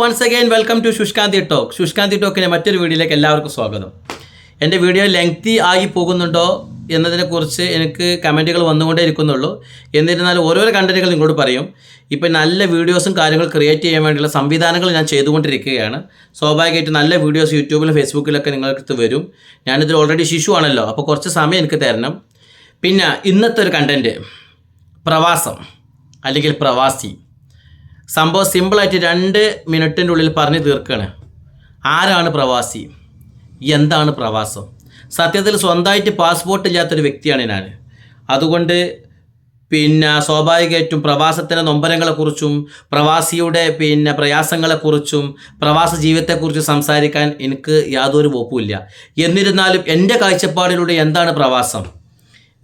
Once again welcome to Shushkanthi talk Shushkanthi ടോക്കിന്റെ മറ്റൊരു വീഡിയോയിലേക്ക് എല്ലാവർക്കും സ്വാഗതം. എന്റെ വീഡിയോ ലെങ്തി ആയി പോകുന്നുണ്ടോ എന്നതിനെക്കുറിച്ച് എനിക്ക് കമന്റുകൾ വന്നുകൊണ്ടേ ഇരിക്കുന്നുള്ളൂ. എന്നിരുന്നാലും ഓരോരോ കണ്ടന്റുകൾ നിങ്ങളോട് പറയും. ഇപ്പം നല്ല വീഡിയോസും കാര്യങ്ങൾ ക്രിയേറ്റ് ചെയ്യാൻ വേണ്ടിയുള്ള സംവിധാനങ്ങൾ ഞാൻ ചെയ്തുകൊണ്ടിരിക്കുകയാണ്. സ്വാഭാവികമായിട്ട് നല്ല വീഡിയോസ് യൂട്യൂബിലും ഫേസ്ബുക്കിലൊക്കെ നിങ്ങൾക്കടുത്ത് വരും. ഞാനിതിൽ ഓൾറെഡി ശിശു ആണല്ലോ അപ്പോൾ കുറച്ച് സമയം എനിക്ക് തരണം. പിന്നെ ഇന്നത്തെ ഒരു കണ്ടന്റ് പ്രവാസം അല്ലെങ്കിൽ പ്രവാസി. സംഭവം സിമ്പിളായിട്ട് രണ്ട് മിനിറ്റിന്റെ ഉള്ളിൽ പറഞ്ഞു തീർക്കുകയാണ് ആരാണ് പ്രവാസി? എന്താണ് പ്രവാസം? സത്യത്തിൽ സ്വന്തമായിട്ട് പാസ്പോർട്ട് ഇല്ലാത്തൊരു വ്യക്തിയാണ് ഞാൻ. അതുകൊണ്ട് പിന്നെ സ്വാഭാവികമായിട്ടും പ്രവാസത്തിന്റെ നൊമ്പരങ്ങളെക്കുറിച്ചും പ്രവാസിയുടെ പിന്നെ പ്രയാസങ്ങളെക്കുറിച്ചും പ്രവാസ ജീവിതത്തെക്കുറിച്ച് സംസാരിക്കാൻ എനിക്ക് യാതൊരു വകുപ്പുമില്ല എന്നിരുന്നാലും എന്റെ കാഴ്ചപ്പാടിലൂടെ എന്താണ് പ്രവാസം?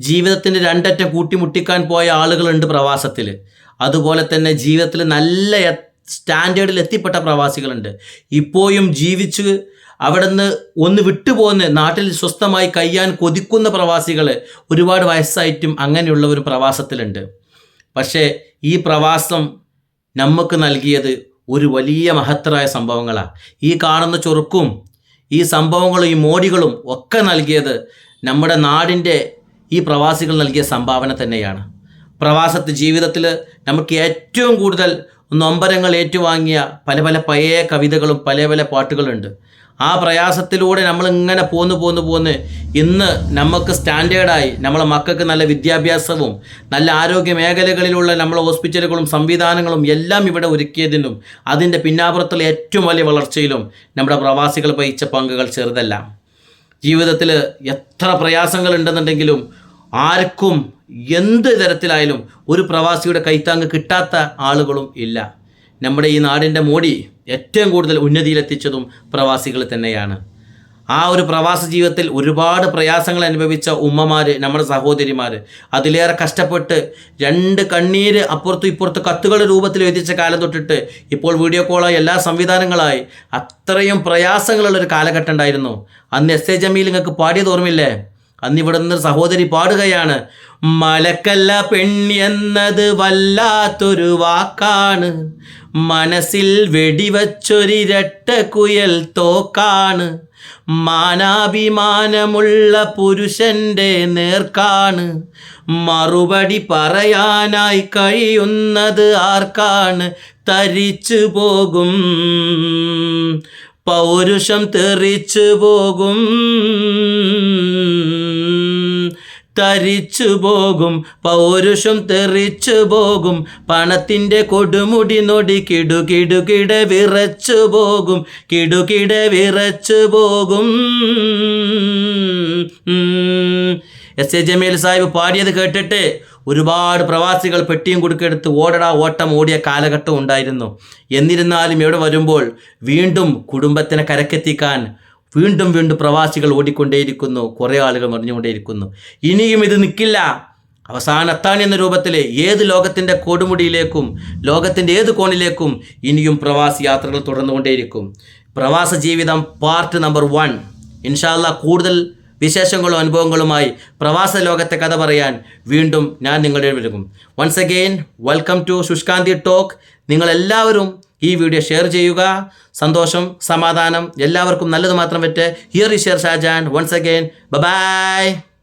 ജീവിതത്തിന്റെ രണ്ടറ്റം കൂട്ടിമുട്ടിക്കാൻ പോയ ആളുകളുണ്ട് പ്രവാസത്തിൽ. അതുപോലെ തന്നെ ജീവിതത്തിൽ നല്ല സ്റ്റാൻഡേർഡിൽ എത്തിപ്പെട്ട പ്രവാസികളുണ്ട്. ഇപ്പോഴും ജീവിച്ച് അവിടുന്ന് ഒന്ന് വിട്ടുപോകുന്ന നാട്ടിൽ സ്വസ്ഥമായി കഴിയാൻ കൊതിക്കുന്ന പ്രവാസികൾ ഒരുപാട് വയസ്സായിട്ടും അങ്ങനെയുള്ളവരും പ്രവാസത്തിലുണ്ട്. പക്ഷേ ഈ പ്രവാസം നമുക്ക് നൽകിയത് ഒരു വലിയ മഹത്തരായ സംഭവങ്ങളാണ് ഈ കാണുന്ന ചൊറുക്കും ഈ സംഭവങ്ങളും ഈ മോടികളും ഒക്കെ നൽകിയത് നമ്മുടെ നാടിന്റെ ഈ പ്രവാസികൾ നൽകിയ സംഭാവന തന്നെയാണ്. പ്രവാസത്ത് ജീവിതത്തിൽ നമുക്ക് ഏറ്റവും കൂടുതൽ നൊമ്പരങ്ങൾ ഏറ്റുവാങ്ങിയ പല പല പഴയ കവിതകളും പല പല പാട്ടുകളുണ്ട്. ആ പ്രയാസത്തിലൂടെ നമ്മൾ ഇങ്ങനെ പോന്ന് പോന്ന് പോന്ന് ഇന്ന് നമുക്ക് സ്റ്റാൻഡേർഡായി നമ്മളെ മക്കൾക്ക് നല്ല വിദ്യാഭ്യാസവും നല്ല ആരോഗ്യ മേഖലകളിലുള്ള നമ്മളെ ഹോസ്പിറ്റലുകളും സംവിധാനങ്ങളും എല്ലാം ഇവിടെ ഒരുക്കിയതിനും അതിന്റെ പിന്നാപുറത്തുള്ള ഏറ്റവും വലിയ വളർച്ചയിലും നമ്മുടെ പ്രവാസികൾ വഹിച്ച പങ്കുകൾ ചെറുതല്ല. ജീവിതത്തിൽ എത്ര പ്രയാസങ്ങൾ ഉണ്ടെന്നുണ്ടെങ്കിലും ആർക്കും എന്ത് തരത്തിലായാലും ഒരു പ്രവാസിയുടെ കൈത്താങ്ങ് കിട്ടാത്ത ആളുകളും ഇല്ല. നമ്മുടെ ഈ നാടിന്റെ മോടി ഏറ്റവും കൂടുതൽ ഉന്നതിയിലെത്തിച്ചതും പ്രവാസികൾ തന്നെയാണ്. ആ ഒരു പ്രവാസ ജീവിതത്തിൽ ഒരുപാട് പ്രയാസങ്ങൾ അനുഭവിച്ച ഉമ്മമാർ നമ്മുടെ സഹോദരിമാർ അതിലേറെ കഷ്ടപ്പെട്ട് രണ്ട് കണ്ണീര് അപ്പുറത്തും ഇപ്പുറത്തും കത്തുകളുടെ രൂപത്തിൽ എഴുതിച്ച കാലം തൊട്ടിട്ട് ഇപ്പോൾ വീഡിയോ കോളായി എല്ലാ സംവിധാനങ്ങളായി അത്രയും പ്രയാസങ്ങളുള്ളൊരു കാലഘട്ടം ഉണ്ടായിരുന്നു. അന്ന് എസ് എ ജമീൽ നിങ്ങൾക്ക് പാടിയത് ഓർമ്മയില്ലേ? അന്ന് ഇവിടെ നിന്ന് സഹോദരി പാടുകയാണ് മലക്കല്ല പെണ്ണെന്നത് വല്ലാത്തൊരു വാക്കാണ്. മനസ്സിൽ വെടിവച്ചൊരിരട്ട കുയൽ തോക്കാണ്. മാനാഭിമാനമുള്ള പുരുഷന്റെ നേർക്കാണ്. മറുപടി പറയാനായി കഴിയുന്നത് ആർക്കാണ്? തരിച്ചു പോകും. പൗരുഷം തെറിച്ചു പോകും. തരിച്ചു പോകും പൗരുഷം തെറിച്ചു പോകും പണത്തിന്റെ കൊടുമുടി നൊടി കിടുകിടുകിട വിറച്ചു പോകും കിടുകിട വിറച്ചു പോകും. എസ് എ ജമീൽ സാഹിബ് പാടിയത് കേട്ടിട്ട് ഒരുപാട് പ്രവാസികൾ പെട്ടിയും കൊടുക്കെടുത്ത് ഓടടാ ഓട്ടം ഓടിയ കാലഘട്ടം ഉണ്ടായിരുന്നു. എന്നിരുന്നാലും ഇവിടെ വരുമ്പോൾ വീണ്ടും കുടുംബത്തിനെ കരക്കെത്തിക്കാൻ വീണ്ടും വീണ്ടും പ്രവാസികൾ ഓടിക്കൊണ്ടേയിരിക്കുന്നു. കുറേ ആളുകൾ മറിഞ്ഞുകൊണ്ടേയിരിക്കുന്നു. ഇനിയും ഇത് നിൽക്കില്ല. അവസാനത്താൻ എന്ന രൂപത്തിൽ ഏത് ലോകത്തിന്റെ കൊടുമുടിയിലേക്കും ലോകത്തിന്റെ ഏത് കോണിലേക്കും ഇനിയും പ്രവാസി യാത്രകൾ തുടർന്നുകൊണ്ടേയിരിക്കും. പ്രവാസ ജീവിതം പാർട്ട് നമ്പർ വൺ. ഇൻഷാല്ല കൂടുതൽ വിശേഷങ്ങളും അനുഭവങ്ങളുമായി പ്രവാസ ലോകത്തെ കഥ പറയാൻ വീണ്ടും ഞാൻ നിങ്ങളുടെ വരും once again welcome to Shushkanthi talk നിങ്ങളെല്ലാവരും ഈ വീഡിയോ ഷെയർ ചെയ്യുക. സന്തോഷം സമാധാനം. എല്ലാവർക്കും നല്ലത് മാത്രം പറ്റേ. ഹിയർ ഈ share Shajan once again bye